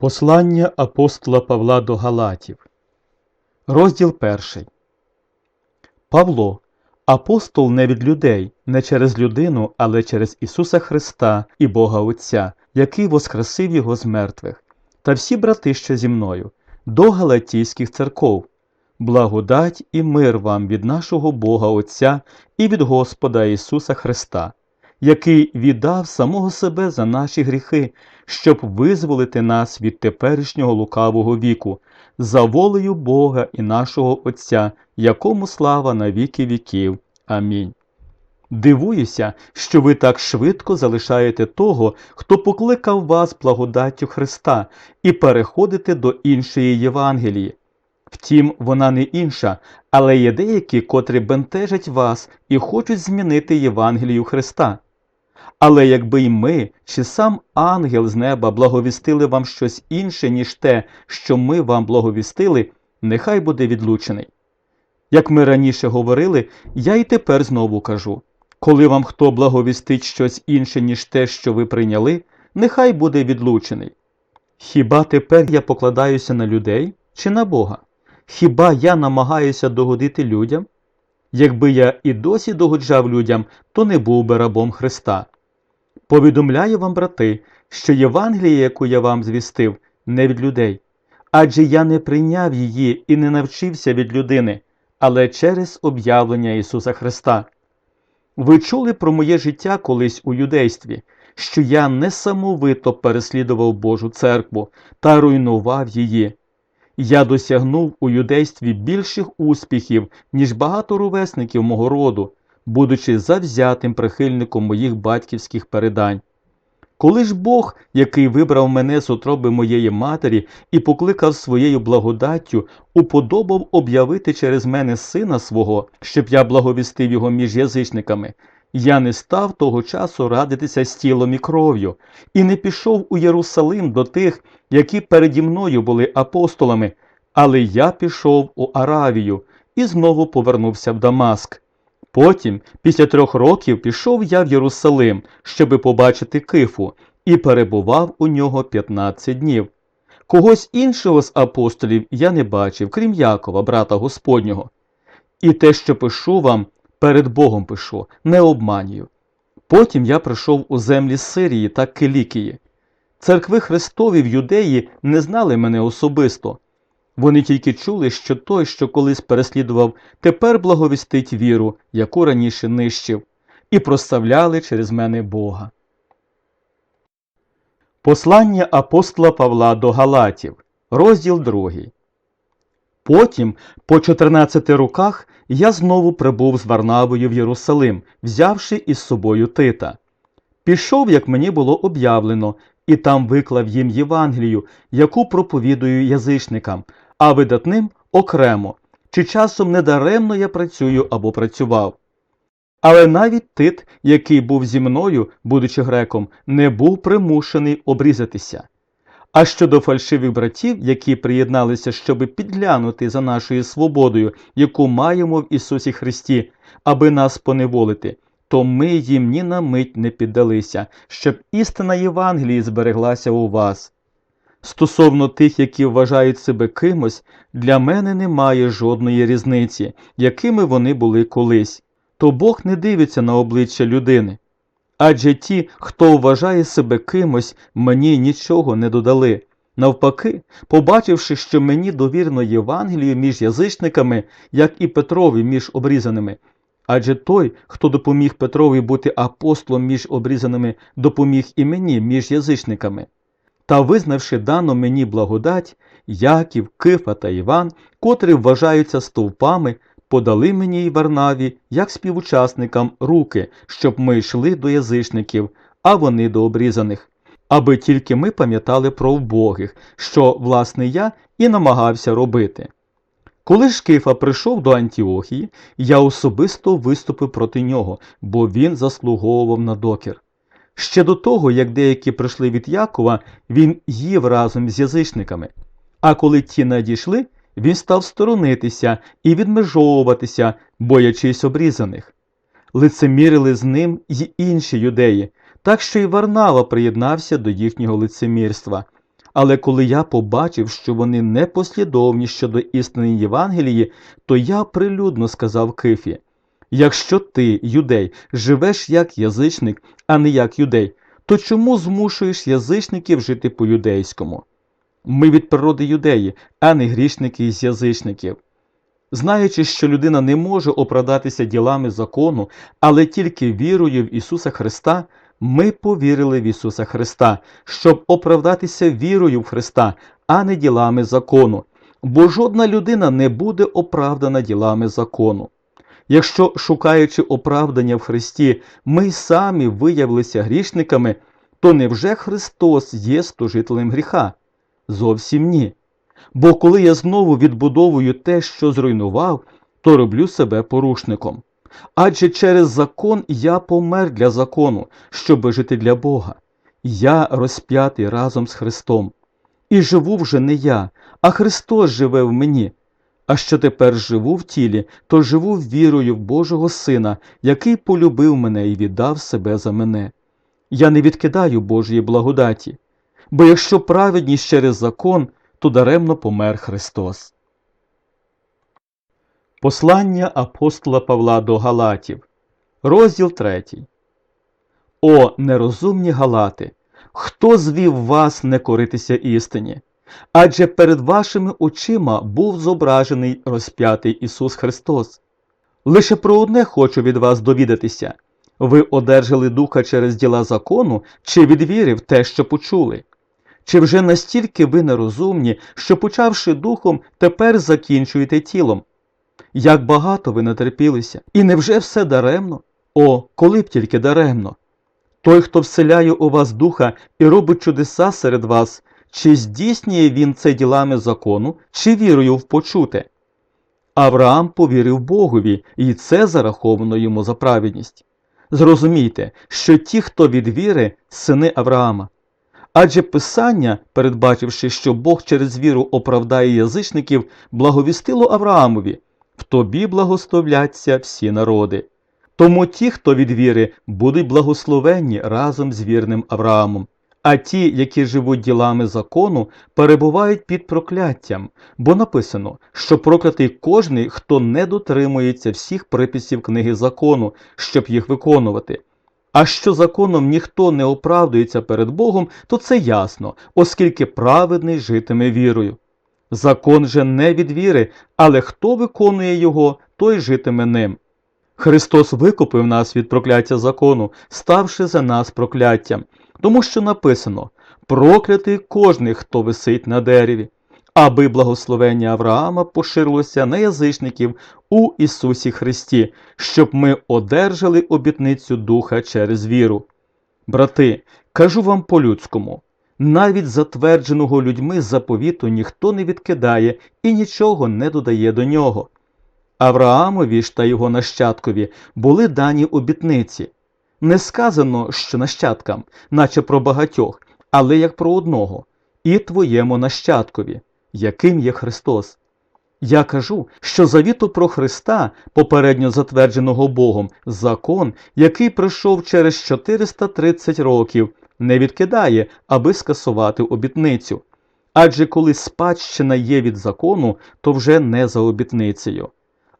Послання апостола Павла до Галатів, розділ перший. Павло, апостол не від людей, не через людину, але через Ісуса Христа і Бога Отця, який воскресив Його з мертвих, та всі брати, що зі мною, до галатійських церков. Благодать і мир вам від нашого Бога Отця і від Господа Ісуса Христа, який віддав самого себе за наші гріхи, щоб визволити нас від теперішнього лукавого віку, за волею Бога і нашого Отця, якому слава на віки віків. Амінь. Дивуюся, що ви так швидко залишаєте того, хто покликав вас благодаттю Христа, і переходите до іншої Євангелії. Втім, вона не інша, але є деякі, котрі бентежать вас і хочуть змінити Євангелію Христа. Але якби й ми, чи сам ангел з неба благовістили вам щось інше, ніж те, що ми вам благовістили, нехай буде відлучений. Як ми раніше говорили, я й тепер знову кажу коли вам хто благовістить щось інше, ніж те, що ви прийняли, нехай буде відлучений. Хіба тепер я покладаюся на людей чи на Бога? Хіба я намагаюся догодити людям? Якби я і досі догоджав людям, то не був би рабом Христа. Повідомляю вам, брати, що Євангелія, яку я вам звістив, не від людей, адже я не прийняв її і не навчився від людини, але через об'явлення Ісуса Христа. Ви чули про моє життя колись у юдействі, що я несамовито переслідував Божу церкву та руйнував її. Я досягнув у юдействі більших успіхів, ніж багато ровесників мого роду, будучи завзятим прихильником моїх батьківських передань. Коли ж Бог, який вибрав мене з утроби моєї матері і покликав своєю благодаттю, уподобав об'явити через мене сина свого, щоб я благовістив його між язичниками, я не став того часу радитися з тілом і кров'ю, і не пішов у Єрусалим до тих, які переді мною були апостолами, але я пішов у Аравію і знову повернувся в Дамаск. Потім, після трьох років, пішов я в Єрусалим, щоби побачити кифу, і перебував у нього 15 днів. Когось іншого з апостолів я не бачив, крім Якова, брата Господнього. І те, що пишу вам, перед Богом пишу, не обманюю. Потім я прийшов у землі Сирії та Килікії. Церкви Христові в юдеї не знали мене особисто. Вони тільки чули, що той, що колись переслідував, тепер благовістить віру, яку раніше нищив, і прославляли через мене Бога. Послання апостола Павла до Галатів, розділ 2. Потім, по 14 роках, я знову прибув з Варнавою в Єрусалим, взявши із собою Тита. Пішов, як мені було об'явлено, і там виклав їм Євангелію, яку проповідую язичникам, а видатним окремо, чи часом недаремно я працюю або працював. Але навіть тит, який був зі мною, будучи греком, не був примушений обрізатися. А щодо фальшивих братів, які приєдналися, щоби підглянути за нашою свободою, яку маємо в Ісусі Христі, аби нас поневолити, то ми їм ні на мить не піддалися, щоб істина Євангелії збереглася у вас. Стосовно тих, які вважають себе кимось, для мене немає жодної різниці, якими вони були колись, то Бог не дивиться на обличчя людини. Адже ті, хто вважає себе кимось, мені нічого не додали. Навпаки, побачивши, що мені довірено Євангелію між язичниками, як і Петрові між обрізаними. Адже той, хто допоміг Петрові бути апостолом між обрізаними, допоміг і мені між язичниками. Та визнавши дану мені благодать, Яків, Кифа та Іван, котрі вважаються стовпами, подали мені й Варнаві, як співучасникам, руки, щоб ми йшли до язичників, а вони до обрізаних, аби тільки ми пам'ятали про вбогих, що, власне, я і намагався робити. Коли ж Кифа прийшов до Антіохії, я особисто виступив проти нього, бо він заслуговував на докір. Ще до того, як деякі прийшли від Якова, він їв разом з язичниками. А коли ті надійшли, він став сторонитися і відмежовуватися, боячись обрізаних. Лицемірили з ним й інші юдеї, так що й Варнава приєднався до їхнього лицемірства. Але коли я побачив, що вони непослідовні щодо істини Євангелії, то я прилюдно сказав Кифі: якщо ти, юдей, живеш як язичник, а не як юдей, то чому змушуєш язичників жити по-юдейському? Ми від природи юдеї, а не грішники з язичників. Знаючи, що людина не може оправдатися ділами закону, але тільки вірою в Ісуса Христа, ми повірили в Ісуса Христа, щоб оправдатися вірою в Христа, а не ділами закону, бо жодна людина не буде оправдана ділами закону. Якщо, шукаючи оправдання в Христі, ми самі виявилися грішниками, то невже Христос є служителем гріха? Зовсім ні. Бо коли я знову відбудовую те, що зруйнував, то роблю себе порушником. Адже через закон я помер для закону, щоб жити для Бога. Я розп'ятий разом з Христом. І живу вже не я, а Христос живе в мені. А що тепер живу в тілі, то живу вірою в Божого Сина, який полюбив мене і віддав себе за мене. Я не відкидаю Божої благодаті, бо якщо праведність через закон, то даремно помер Христос. Послання апостола Павла до Галатів, розділ 3. О, нерозумні Галати! Хто звів вас не коритися істині? Адже перед вашими очима був зображений розп'ятий Ісус Христос. Лише про одне хочу від вас довідатися ви одержали духа через діла закону, чи від віри в те, що почули? Чи вже настільки ви нерозумні, що, почавши духом, тепер закінчуєте тілом? Як багато ви натерпілися, і невже все даремно? О, коли б тільки даремно? Той, хто вселяє у вас духа і робить чудеса серед вас, чи здійснює він це ділами закону, чи вірою в почуте? Авраам повірив Богові, і це зараховано йому за праведність. Зрозумійте, що ті, хто від віри, сини Авраама. Адже Писання, передбачивши, що Бог через віру оправдає язичників, благовістило Авраамові в тобі благословляться всі народи. Тому ті, хто від віри, будуть благословенні разом з вірним Авраамом. А ті, які живуть ділами закону, перебувають під прокляттям, бо написано, що проклятий кожний, хто не дотримується всіх приписів книги закону, щоб їх виконувати. А що законом ніхто не оправдується перед Богом, то це ясно, оскільки праведний житиме вірою. Закон же не від віри, але хто виконує його, той житиме ним. Христос викупив нас від прокляття закону, ставши за нас прокляттям, тому що написано проклятий кожний, хто висить на дереві, аби благословення Авраама поширилося на язичників у Ісусі Христі, щоб ми одержали обітницю Духа через віру. Брати, кажу вам по-людському. Навіть затвердженого людьми заповіту ніхто не відкидає і нічого не додає до нього. Авраамові ж та його нащадкові були дані обітниці. Не сказано, що нащадкам, наче про багатьох, але як про одного, і твоєму нащадкові, яким є Христос. Я кажу, що завіту про Христа, попередньо затвердженого Богом, закон, який прийшов через 430 років, не відкидає, аби скасувати обітницю. Адже коли спадщина є від закону, то вже не за обітницею.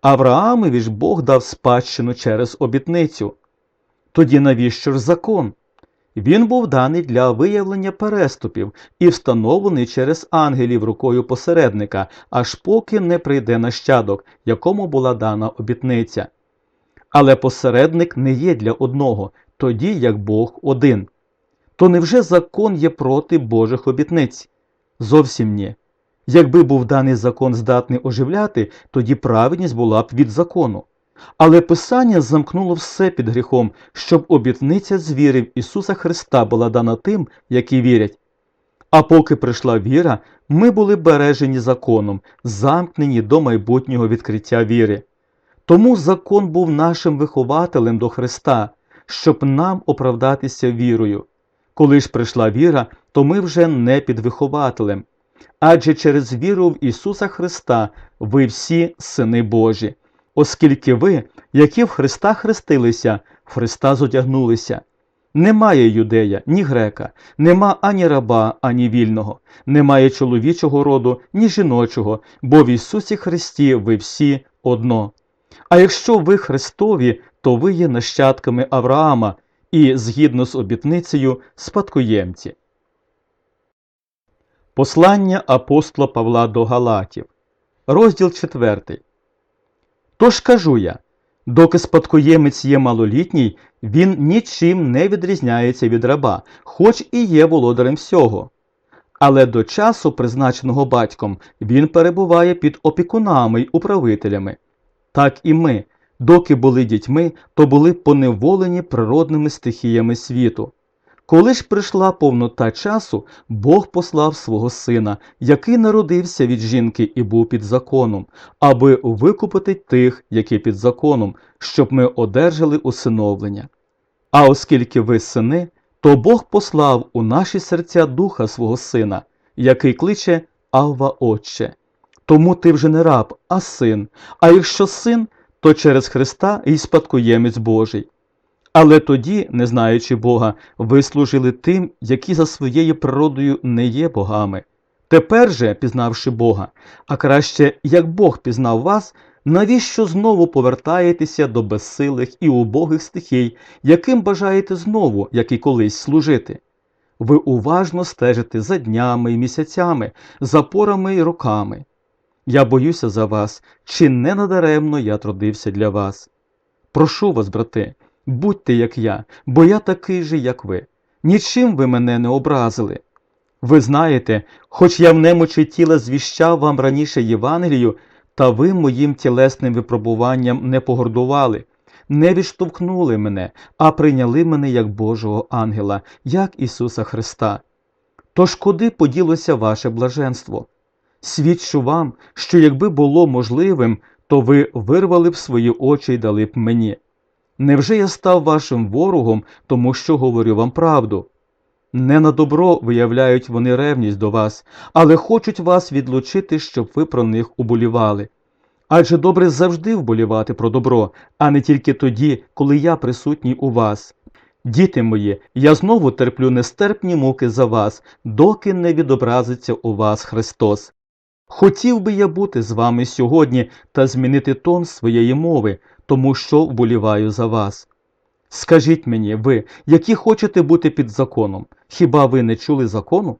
Авраамові ж Бог дав спадщину через обітницю. Тоді навіщо ж закон? Він був даний для виявлення переступів і встановлений через ангелів рукою посередника, аж поки не прийде нащадок, якому була дана обітниця. Але посередник не є для одного, тоді як Бог один. То невже закон є проти Божих обітниць? Зовсім ні. Якби був даний закон здатний оживляти, тоді праведність була б від закону. Але Писання замкнуло все під гріхом, щоб обітниця з віри в Ісуса Христа була дана тим, які вірять. А поки прийшла віра, ми були бережені законом, замкнені до майбутнього відкриття віри. Тому закон був нашим вихователем до Христа, щоб нам оправдатися вірою. Коли ж прийшла віра, то ми вже не під вихователем. Адже через віру в Ісуса Христа ви всі сини Божі оскільки ви, які в Христа хрестилися, в Христа зодягнулися. Немає юдея, ні грека, нема ані раба, ані вільного, немає чоловічого роду, ні жіночого, бо в Ісусі Христі ви всі одно. А якщо ви Христові, то ви є нащадками Авраама і, згідно з обітницею, спадкоємці. Послання апостола Павла до Галатів, розділ 4. Тож кажу я, доки спадкоємець є малолітній, він нічим не відрізняється від раба, хоч і є володарем всього. Але до часу, призначеного батьком, він перебуває під опікунами й управителями. Так і ми, доки були дітьми, то були поневолені природними стихіями світу. Коли ж прийшла повнота часу, Бог послав свого сина, який народився від жінки і був під законом, аби викупити тих, які під законом, щоб ми одержали усиновлення. А оскільки ви сини, то Бог послав у наші серця духа свого сина, який кличе Авва Отче. Тому ти вже не раб, а син, а якщо син, то через Христа і спадкоємець Божий. Але тоді, не знаючи Бога, ви служили тим, які за своєю природою не є богами. Тепер же, пізнавши Бога, а краще, як Бог пізнав вас, навіщо знову повертаєтеся до безсилих і убогих стихій, яким бажаєте знову, як і колись служити? Ви уважно стежите за днями і місяцями, за порами і роками. Я боюся за вас, чи не надаремно я трудився для вас. Прошу вас, брати, будьте як я, бо я такий же, як ви. Нічим ви мене не образили. Ви знаєте, хоч я в немочі тіла звіщав вам раніше Євангелію, та ви моїм тілесним випробуванням не погордували, не відштовхнули мене, а прийняли мене як Божого ангела, як Ісуса Христа. Тож куди поділося ваше блаженство? Свідчу вам, що якби було можливим, то ви вирвали б свої очі й дали б мені. Невже я став вашим ворогом, тому що говорю вам правду? Не на добро виявляють вони ревність до вас, але хочуть вас відлучити, щоб ви про них уболівали. Адже добре завжди вболівати про добро, а не тільки тоді, коли я присутній у вас. Діти мої, я знову терплю нестерпні муки за вас, доки не відобразиться у вас Христос. Хотів би я бути з вами сьогодні та змінити тон своєї мови, тому що вболіваю за вас. Скажіть мені, ви, які хочете бути під законом, хіба ви не чули закону?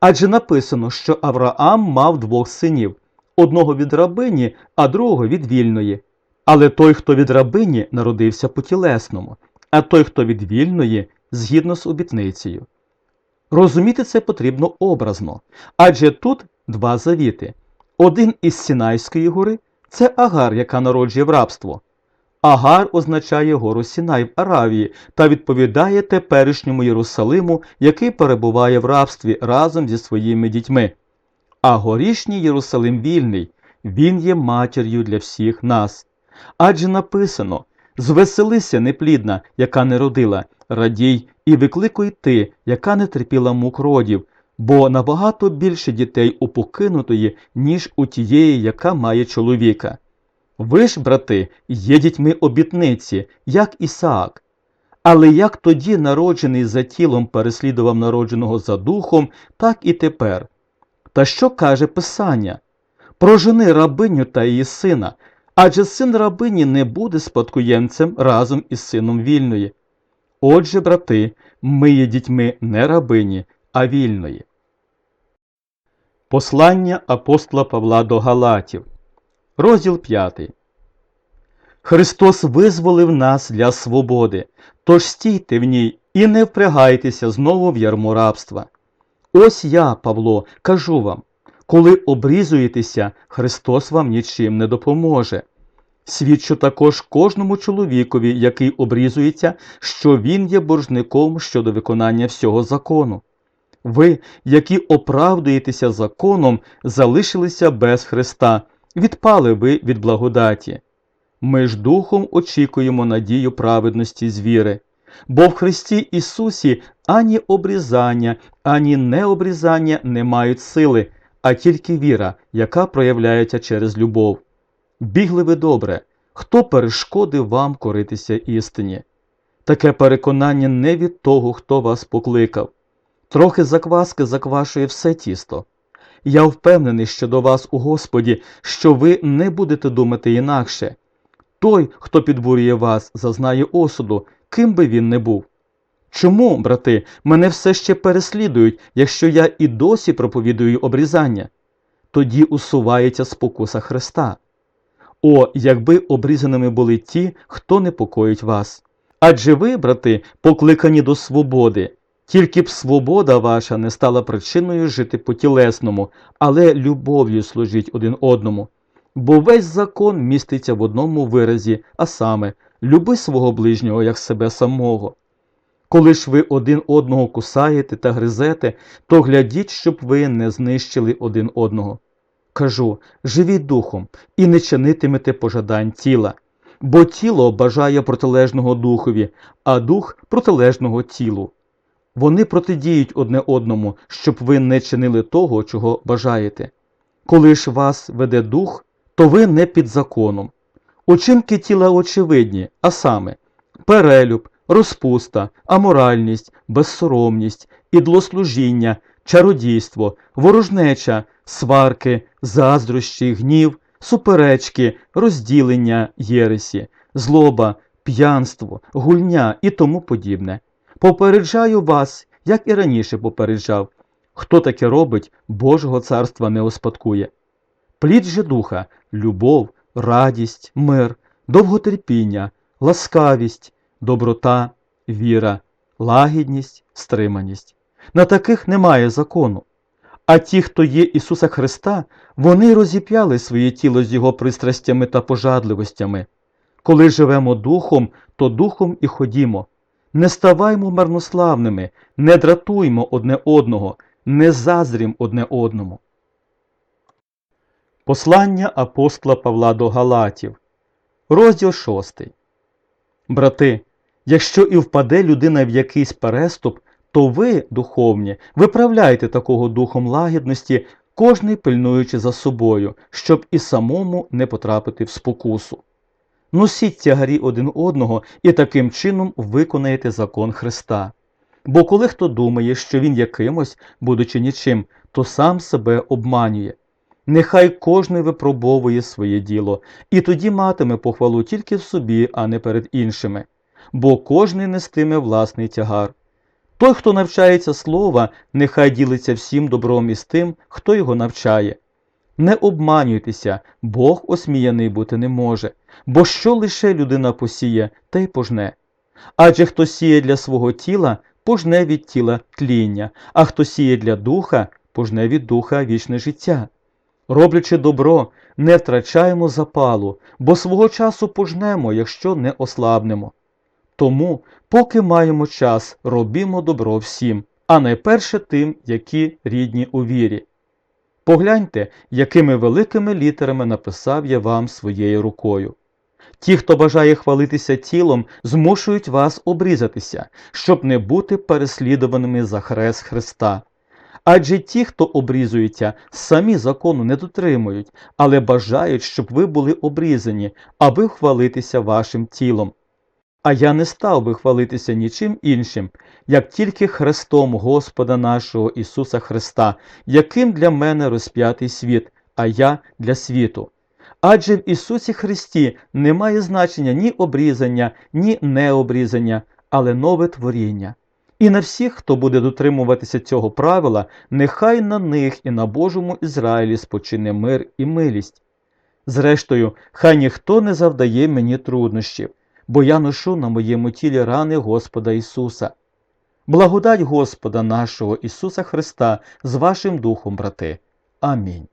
Адже написано, що Авраам мав двох синів одного від рабині, а другого від вільної. Але той, хто від рабині, народився по тілесному, а той, хто від вільної, згідно з обітницею. Розуміти це потрібно образно, адже тут два завіти. Один із Сінайської гори це Агар, яка народжує в рабство. Агар означає гору Сінай в Аравії та відповідає теперішньому Єрусалиму, який перебуває в рабстві разом зі своїми дітьми. А горішній Єрусалим вільний, він є матір'ю для всіх нас. Адже написано Звеселися, неплідна, яка не родила, радій і викликуй ти, яка не терпіла мук родів, бо набагато більше дітей у покинутої, ніж у тієї, яка має чоловіка. Ви ж, брати, є дітьми обітниці, як Ісаак. Але як тоді народжений за тілом переслідував народженого за духом, так і тепер. Та що каже Писання? Прожени рабиню та її сина, адже син рабині не буде спадкоємцем разом із сином вільної. Отже, брати, ми є дітьми не рабині, а вільної. Послання апостола Павла до Галатів, розділ 5. Христос визволив нас для свободи, тож стійте в ній і не впрягайтеся знову в ярмо рабства. Ось я, Павло, кажу вам коли обрізуєтеся, Христос вам нічим не допоможе. Свідчу також кожному чоловікові, який обрізується, що він є боржником щодо виконання всього закону. Ви, які оправдуєтеся законом, залишилися без Христа, відпали ви від благодаті. Ми ж духом очікуємо надію праведності з віри, бо в Христі Ісусі ані обрізання, ані необрізання не мають сили, а тільки віра, яка проявляється через любов. Бігли ви добре, хто перешкодив вам коритися істині? Таке переконання не від того, хто вас покликав. Трохи закваски заквашує все тісто. Я впевнений щодо вас у Господі, що ви не будете думати інакше. Той, хто підбурює вас, зазнає осуду, ким би він не був. Чому, брати, мене все ще переслідують, якщо я і досі проповідую обрізання? Тоді усувається спокуса Христа. О, якби обрізаними були ті, хто непокоїть вас. Адже ви, брати, покликані до свободи, тільки б свобода ваша не стала причиною жити по тілесному, але любов'ю служіть один одному. Бо весь закон міститься в одному виразі, а саме люби свого ближнього як себе самого. Коли ж ви один одного кусаєте та гризете, то глядіть, щоб ви не знищили один одного. Кажу, живіть духом і не чинитимете пожадань тіла, бо тіло бажає протилежного духові, а дух протилежного тілу. Вони протидіють одне одному, щоб ви не чинили того, чого бажаєте. Коли ж вас веде дух, то ви не під законом. Учинки тіла очевидні, а саме перелюб, розпуста, аморальність, безсоромність, ідлослужіння, чародійство, ворожнеча, сварки, заздрощі, гнів, суперечки, розділення єресі, злоба, п'янство, гульня і тому подібне. Попереджаю вас, як і раніше попереджав, хто таке робить, Божого царства не успадкує. Плід же духа, любов, радість, мир, довготерпіння, ласкавість, доброта, віра, лагідність, стриманість. На таких немає закону. А ті, хто є Ісуса Христа, вони розіп'яли своє тіло з Його пристрастями та пожадливостями. Коли живемо духом, то духом і ходімо. Не ставаймо марнославними, не дратуймо одне одного, не зазрім одне одному. Послання апостола Павла до Галатів, розділ 6. Брати, якщо і впаде людина в якийсь переступ, то ви, духовні, виправляйте такого духом лагідності, кожний пильнуючи за собою, щоб і самому не потрапити в спокусу. Носіть тягарі один одного і таким чином виконаєте закон Христа. Бо коли хто думає, що він якимось, будучи нічим, то сам себе обманює. Нехай кожний випробовує своє діло, і тоді матиме похвалу тільки в собі, а не перед іншими, бо кожний нестиме власний тягар. Той, хто навчається слова, нехай ділиться всім добром із тим, хто його навчає. Не обманюйтеся, Бог осміяний бути не може, бо що лише людина посіє, те й пожне. Адже хто сіє для свого тіла, пожне від тіла тління, а хто сіє для духа, пожне від духа вічне життя. Роблячи добро, не втрачаємо запалу, бо свого часу пожнемо, якщо не ослабнемо. Тому, поки маємо час, робімо добро всім, а найперше тим, які рідні у вірі. Погляньте, якими великими літерами написав я вам своєю рукою. Ті, хто бажає хвалитися тілом, змушують вас обрізатися, щоб не бути переслідуваними за хрест Христа. Адже ті, хто обрізується, самі закону не дотримують, але бажають, щоб ви були обрізані, аби хвалитися вашим тілом. А я не став би хвалитися нічим іншим, як тільки Христом Господа нашого Ісуса Христа, яким для мене розп'ятий світ, а я для світу. Адже в Ісусі Христі немає значення ні обрізання, ні необрізання, але нове творіння. І на всіх, хто буде дотримуватися цього правила, нехай на них і на Божому Ізраїлі спочине мир і милість. Зрештою, хай ніхто не завдає мені труднощів, бо я ношу на моєму тілі рани Господа Ісуса. Благодать Господа нашого Ісуса Христа з вашим Духом, брати. Амінь.